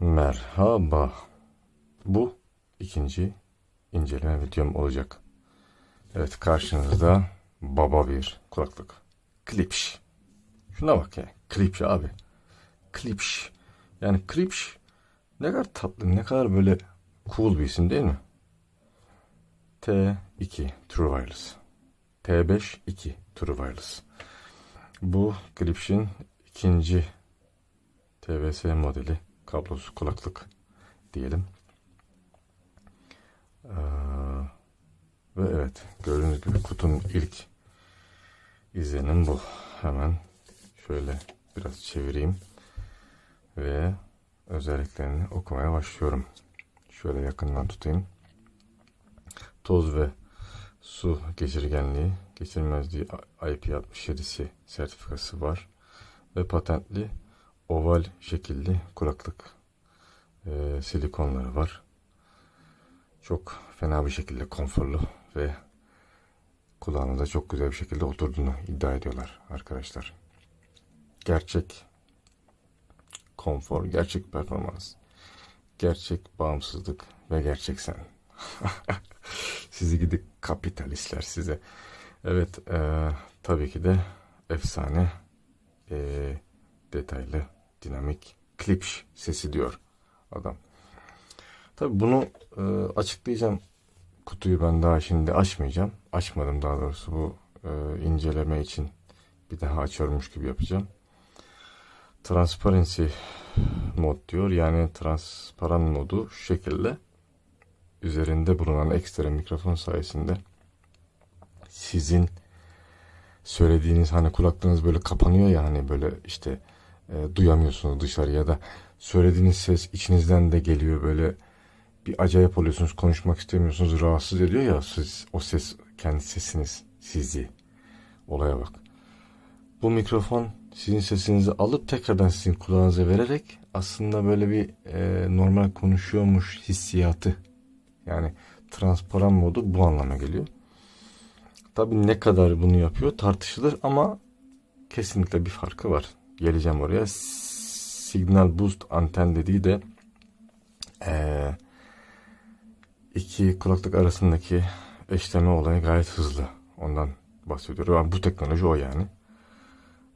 Merhaba. Bu ikinci inceleme videom olacak. Evet karşınızda baba bir kulaklık. Klipş. Şuna bak ya. Klipş abi. Klipş. Yani Klipş ne kadar tatlı, ne kadar böyle cool bir isim değil mi? T2 True Wireless. T5 2 True Wireless. Bu Klipş'in ikinci TVS modeli kablosuz kulaklık diyelim. Ee, ve evet gördüğünüz gibi kutunun ilk izlenim bu. Hemen şöyle biraz çevireyim ve özelliklerini okumaya başlıyorum. Şöyle yakından tutayım. Toz ve su geçirgenliği, geçirmezliği IP67'si sertifikası var ve patentli oval şekilli kulaklık e, silikonları var. Çok fena bir şekilde konforlu ve kulağınıza çok güzel bir şekilde oturduğunu iddia ediyorlar arkadaşlar. Gerçek konfor, gerçek performans, gerçek bağımsızlık ve gerçek sen. Sizi gidi kapitalistler size. Evet, e, tabii ki de efsane e, detaylı dinamik klipş sesi diyor adam. Tabi bunu e, açıklayacağım. Kutuyu ben daha şimdi açmayacağım. Açmadım daha doğrusu bu e, inceleme için bir daha açıyormuş gibi yapacağım. Transparency mod diyor. Yani transparan modu şu şekilde üzerinde bulunan ekstra mikrofon sayesinde sizin söylediğiniz hani kulaklığınız böyle kapanıyor ya hani böyle işte e, duyamıyorsunuz dışarı ya da söylediğiniz ses içinizden de geliyor böyle bir acayip oluyorsunuz konuşmak istemiyorsunuz rahatsız ediyor ya siz o ses kendi sesiniz sizi olaya bak. Bu mikrofon sizin sesinizi alıp tekrardan sizin kulağınıza vererek aslında böyle bir e, normal konuşuyormuş hissiyatı yani transparan modu bu anlama geliyor. Tabi ne kadar bunu yapıyor tartışılır ama kesinlikle bir farkı var. Geleceğim oraya. Signal Boost anten dediği de ee, iki kulaklık arasındaki eşleme olayı gayet hızlı. Ondan bahsediyorum. Yani bu teknoloji o yani.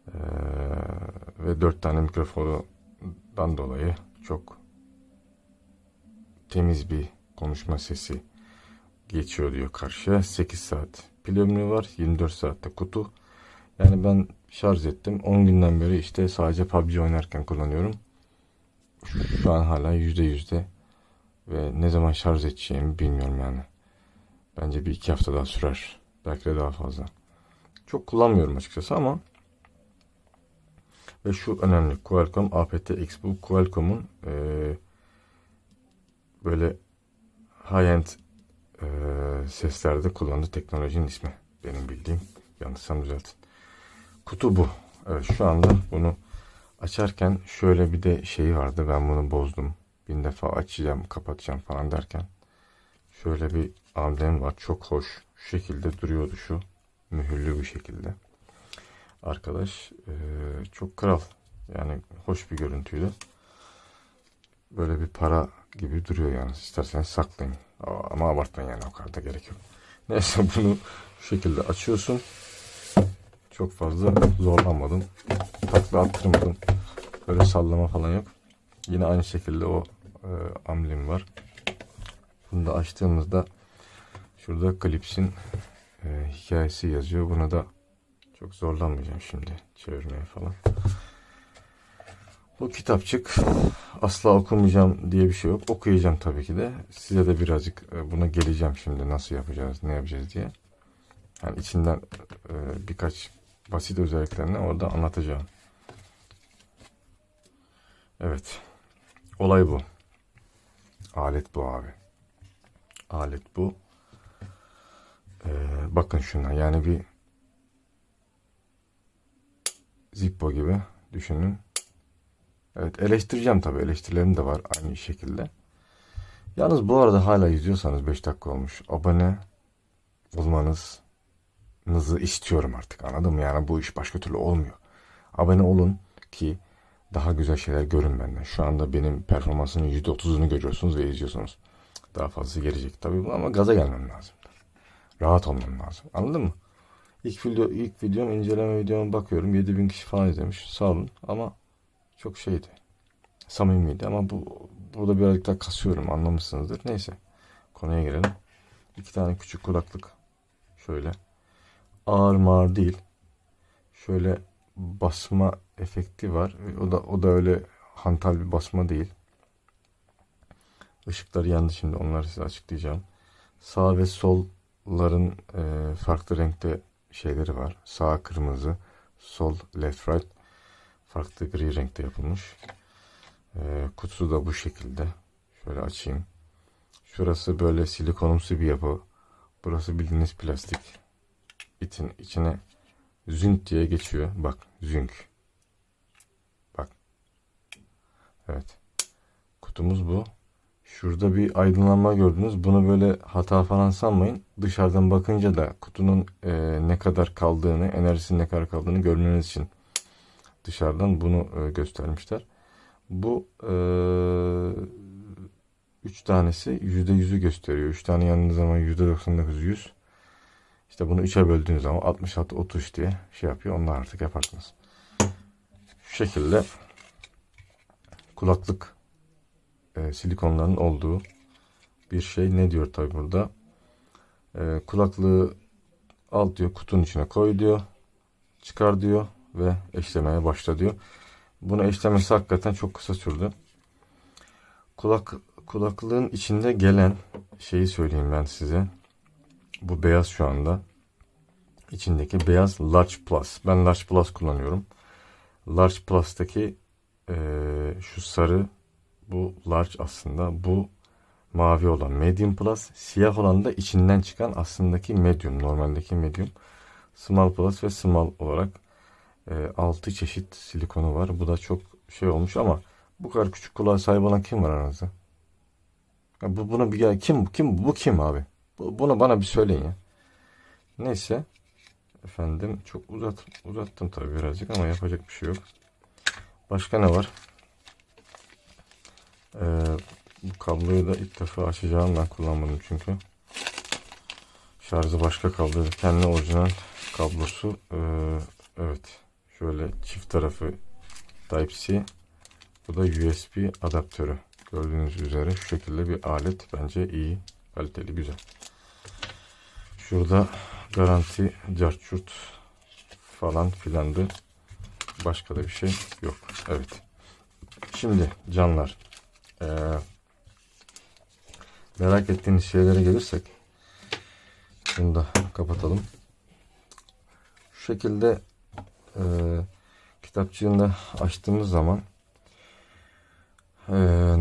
Ee, ve dört tane mikrofondan dolayı çok temiz bir konuşma sesi geçiyor diyor karşıya. 8 saat pil ömrü var. 24 saatte kutu. Yani ben şarj ettim. 10 günden beri işte sadece PUBG oynarken kullanıyorum. Şu an hala %yüzde ve ne zaman şarj edeceğimi bilmiyorum yani. Bence bir iki hafta daha sürer. Belki de daha fazla. Çok kullanmıyorum açıkçası ama ve şu önemli Qualcomm aptX bu Qualcomm'un e, böyle high-end e, seslerde kullandığı teknolojinin ismi. Benim bildiğim. Yanlışsam düzeltin. Kutu bu. Evet şu anda bunu açarken şöyle bir de şeyi vardı. Ben bunu bozdum. Bin defa açacağım, kapatacağım falan derken şöyle bir amblem var. Çok hoş. Şu şekilde duruyordu şu. Mühürlü bir şekilde. Arkadaş e, çok kral. Yani hoş bir görüntüydü. Böyle bir para gibi duruyor yani. İsterseniz saklayın. Ama abartmayın yani o kadar da gerek yok. Neyse bunu şu şekilde açıyorsun. Çok fazla zorlanmadım. Takla attırmadım. Böyle sallama falan yok. Yine aynı şekilde o e, amblem var. Bunu da açtığımızda şurada klipsin e, hikayesi yazıyor. Buna da çok zorlanmayacağım şimdi çevirmeye falan. Bu kitapçık asla okumayacağım diye bir şey yok. Okuyacağım tabii ki de. Size de birazcık e, buna geleceğim şimdi nasıl yapacağız, ne yapacağız diye. Yani içinden e, birkaç basit özelliklerini orada anlatacağım. Evet. Olay bu. Alet bu abi. Alet bu. Ee, bakın şuna yani bir Zippo gibi düşünün. Evet eleştireceğim tabii eleştirilerim de var aynı şekilde. Yalnız bu arada hala izliyorsanız 5 dakika olmuş. Abone olmanızı istiyorum artık anladın mı? Yani bu iş başka türlü olmuyor. Abone olun ki daha güzel şeyler görün benden. Şu anda benim performansımın %30'unu görüyorsunuz ve izliyorsunuz. Daha fazlası gelecek tabii ama gaza gelmem lazım. Rahat olmam lazım. Anladın mı? İlk video ilk videom inceleme videoma bakıyorum 7000 kişi falan izlemiş. Sağ olun ama çok şeydi. Samimiydi ama bu burada birazcık daha kasıyorum anlamışsınızdır. Neyse konuya gelelim. İki tane küçük kulaklık. Şöyle. Ağır mağır değil. Şöyle basma efekti var. O da o da öyle hantal bir basma değil. Işıkları yandı şimdi onları size açıklayacağım. Sağ ve solların e, farklı renkte şeyleri var. Sağ kırmızı, sol left right farklı gri renkte yapılmış. E, kutusu da bu şekilde. Şöyle açayım. Şurası böyle silikonumsu bir yapı. Burası bildiğiniz plastik. İtin içine zünk diye geçiyor. Bak zünk. Bak. Evet. Kutumuz bu. Şurada bir aydınlanma gördünüz. Bunu böyle hata falan sanmayın. Dışarıdan bakınca da kutunun e, ne kadar kaldığını, enerjisinin ne kadar kaldığını görmeniz için dışarıdan bunu e, göstermişler. Bu e, üç tanesi %100'ü gösteriyor. Üç tane yandığı zaman %99 100. İşte bunu 3'e böldüğünüz zaman 66 30 diye şey yapıyor. Onlar artık yaparsınız. Şu şekilde kulaklık e, silikonların olduğu bir şey. Ne diyor tabi burada? E, kulaklığı al diyor kutunun içine koy diyor. Çıkar diyor ve eşlemeye başla diyor. Bunu eşlemesi hakikaten çok kısa sürdü. Kulak kulaklığın içinde gelen şeyi söyleyeyim ben size. Bu beyaz şu anda. İçindeki beyaz Large Plus. Ben Large Plus kullanıyorum. Large Plus'taki eee, şu sarı bu large aslında. Bu mavi olan medium plus. Siyah olan da içinden çıkan aslındaki medium. Normaldeki medium. Small plus ve small olarak e, 6 çeşit silikonu var. Bu da çok şey olmuş ama bu kadar küçük kulağa sahip olan kim var aranızda? Ya bu buna bir kim kim bu kim abi? Bu, bunu bana bir söyleyin ya. Neyse efendim çok uzat uzattım tabii birazcık ama yapacak bir şey yok. Başka ne var? Ee, bu kabloyu da ilk defa açacağım ben kullanmadım çünkü. Şarjı başka kablo. Kendi orijinal kablosu. Ee, evet. Şöyle çift tarafı Type-C. Bu da USB adaptörü. Gördüğünüz üzere şu şekilde bir alet. Bence iyi. Kaliteli güzel. Şurada garanti carçurt falan filandı. Başka da bir şey yok. Evet. Şimdi canlar. Ee, merak ettiğiniz şeylere gelirsek bunu da kapatalım. Şu şekilde e, kitapçığında açtığımız zaman e,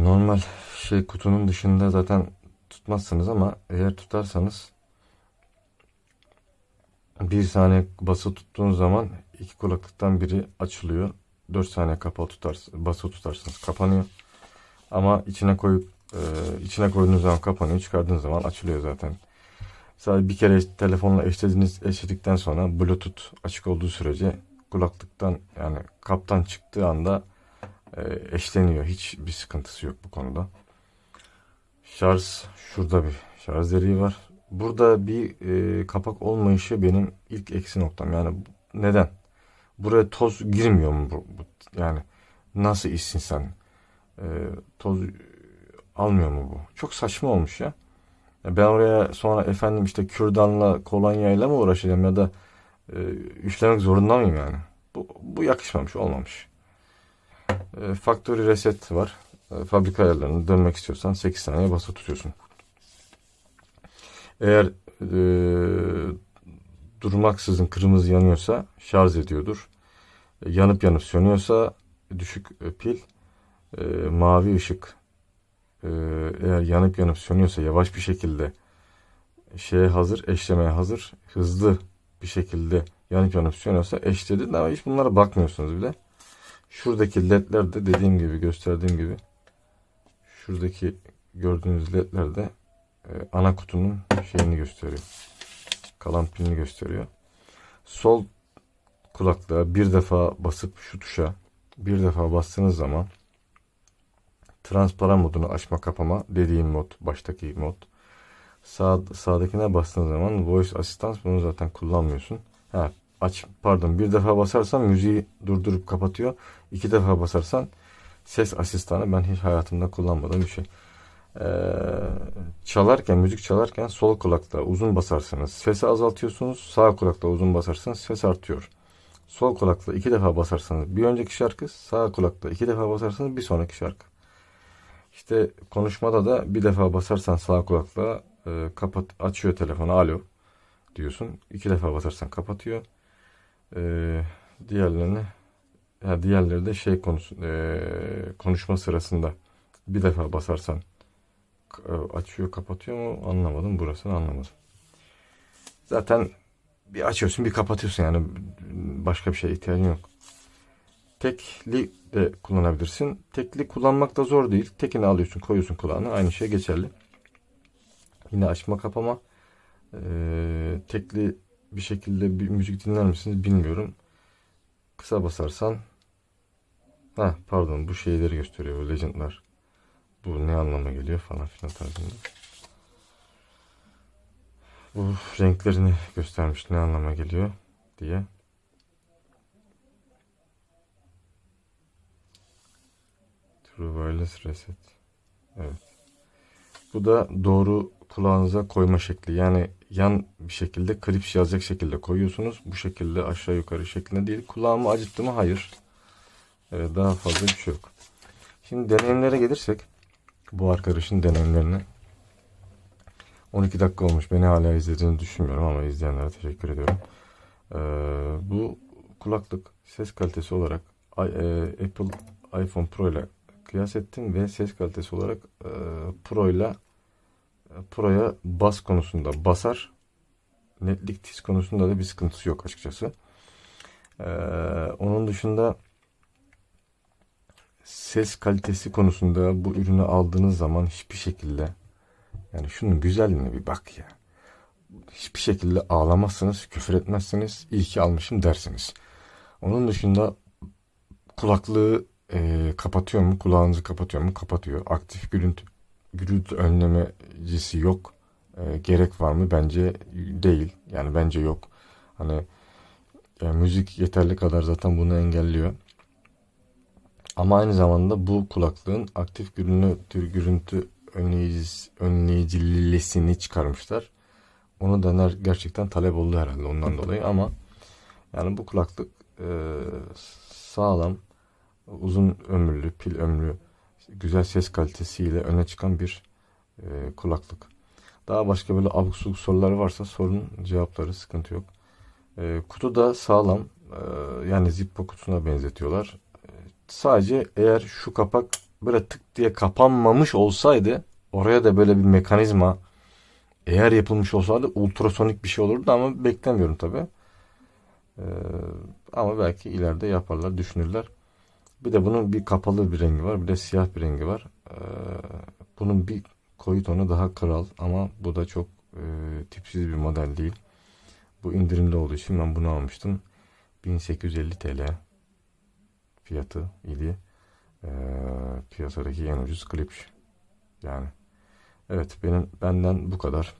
normal şey kutunun dışında zaten tutmazsınız ama eğer tutarsanız bir saniye basılı tuttuğunuz zaman iki kulaklıktan biri açılıyor. 4 saniye kapalı tutarsınız, basılı tutarsınız kapanıyor. Ama içine koyup e, içine koyduğunuz zaman kapanıyor, çıkardığınız zaman açılıyor zaten. Sadece bir kere telefonla eşlediniz, eşledikten sonra Bluetooth açık olduğu sürece kulaklıktan yani kaptan çıktığı anda e, eşleniyor. Hiç bir sıkıntısı yok bu konuda. Şarj şurada bir şarj deliği var. Burada bir e, kapak olmayışı benim ilk eksi noktam. Yani neden? Buraya toz girmiyor mu bu, bu- yani nasıl işsin sen? E, toz almıyor mu bu? Çok saçma olmuş ya. Ya Ben oraya sonra efendim işte kürdanla kolonyayla mı uğraşacağım ya da e, üflemek zorunda mıyım yani? Bu, bu yakışmamış, olmamış. E, factory reset var. E, fabrika ayarlarını dönmek istiyorsan 8 saniye basılı tutuyorsun. Eğer e, durmaksızın kırmızı yanıyorsa şarj ediyordur. E, yanıp yanıp sönüyorsa düşük e, pil, e, mavi ışık e, eğer yanıp yanıp sönüyorsa yavaş bir şekilde şeye hazır, eşlemeye hazır, hızlı bir şekilde yanıp yanıp sönüyorsa eşledi ama hiç bunlara bakmıyorsunuz bile. Şuradaki ledler de dediğim gibi gösterdiğim gibi şuradaki gördüğünüz ledler de ana kutunun şeyini gösteriyor. Kalan pilini gösteriyor. Sol kulaklığa bir defa basıp şu tuşa bir defa bastığınız zaman transparan modunu açma kapama dediğim mod baştaki mod sağ sağdakine bastığın zaman voice assistant bunu zaten kullanmıyorsun. Ha, aç pardon bir defa basarsan müziği durdurup kapatıyor. İki defa basarsan ses asistanı ben hiç hayatımda kullanmadığım bir şey. Ee, çalarken müzik çalarken sol kulakta uzun basarsanız sesi azaltıyorsunuz. Sağ kulakta uzun basarsanız ses artıyor. Sol kulakla iki defa basarsanız bir önceki şarkı, sağ kulakta iki defa basarsanız bir sonraki şarkı. İşte konuşmada da bir defa basarsan sağ kulakla e, kapat açıyor telefonu alo diyorsun. İki defa basarsan kapatıyor. E, diğerlerini ya diğerleri de şey konusu e, konuşma sırasında bir defa basarsan açıyor kapatıyor mu anlamadım burasını anlamadım. Zaten bir açıyorsun bir kapatıyorsun yani başka bir şeye ihtiyacın yok. Tekli de kullanabilirsin. Tekli kullanmak da zor değil. Tekini alıyorsun koyuyorsun kulağına aynı şey geçerli. Yine açma kapama. Ee, tekli bir şekilde bir müzik dinler misiniz bilmiyorum. Kısa basarsan ha pardon bu şeyleri gösteriyor bu legendlar. Bu ne anlama geliyor falan filan tarzında. Bu renklerini göstermiş ne anlama geliyor diye. True Wireless Reset. Evet. Bu da doğru kulağınıza koyma şekli. Yani yan bir şekilde klips yazacak şekilde koyuyorsunuz. Bu şekilde aşağı yukarı şeklinde değil. Kulağımı acıttı mı? Hayır. Evet, daha fazla bir şey yok. Şimdi deneyimlere gelirsek bu arkadaşın deneyimlerine 12 dakika olmuş. Beni hala izlediğini düşünmüyorum ama izleyenlere teşekkür ediyorum. Ee, bu kulaklık ses kalitesi olarak e, Apple iPhone Pro ile kıyas ettim ve ses kalitesi olarak e, Pro ile Pro'ya bas konusunda basar. Netlik tiz konusunda da bir sıkıntısı yok açıkçası. Ee, onun dışında ses kalitesi konusunda bu ürünü aldığınız zaman hiçbir şekilde yani şunun güzelliğine bir bak ya. Hiçbir şekilde ağlamazsınız, küfür etmezsiniz, iyi ki almışım dersiniz. Onun dışında kulaklığı e, kapatıyor mu? Kulağınızı kapatıyor mu? Kapatıyor. Aktif gürültü, gürültü önlemecisi yok. E, gerek var mı? Bence değil. Yani bence yok. Hani e, müzik yeterli kadar zaten bunu engelliyor. Ama aynı zamanda bu kulaklığın aktif gürültü, gürültü önleyici, önleyicilisini çıkarmışlar. Onu da gerçekten talep oldu herhalde ondan dolayı ama yani bu kulaklık e, sağlam, uzun ömürlü, pil ömrü, güzel ses kalitesiyle öne çıkan bir e, kulaklık. Daha başka böyle abuk subuk sorular varsa sorun cevapları sıkıntı yok. E, kutu da sağlam. E, yani Zippo kutusuna benzetiyorlar. Sadece eğer şu kapak böyle tık diye kapanmamış olsaydı oraya da böyle bir mekanizma eğer yapılmış olsaydı ultrasonik bir şey olurdu ama beklemiyorum tabi. Ee, ama belki ileride yaparlar, düşünürler. Bir de bunun bir kapalı bir rengi var, bir de siyah bir rengi var. Ee, bunun bir koyu tonu daha kral ama bu da çok e, tipsiz bir model değil. Bu indirimde olduğu için ben bunu almıştım. 1850 TL fiyatı idi. Ee, piyasadaki en ucuz klip. Yani evet benim benden bu kadar.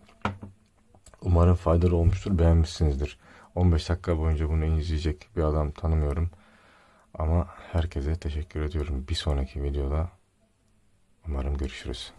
Umarım faydalı olmuştur. Beğenmişsinizdir. 15 dakika boyunca bunu izleyecek bir adam tanımıyorum. Ama herkese teşekkür ediyorum. Bir sonraki videoda umarım görüşürüz.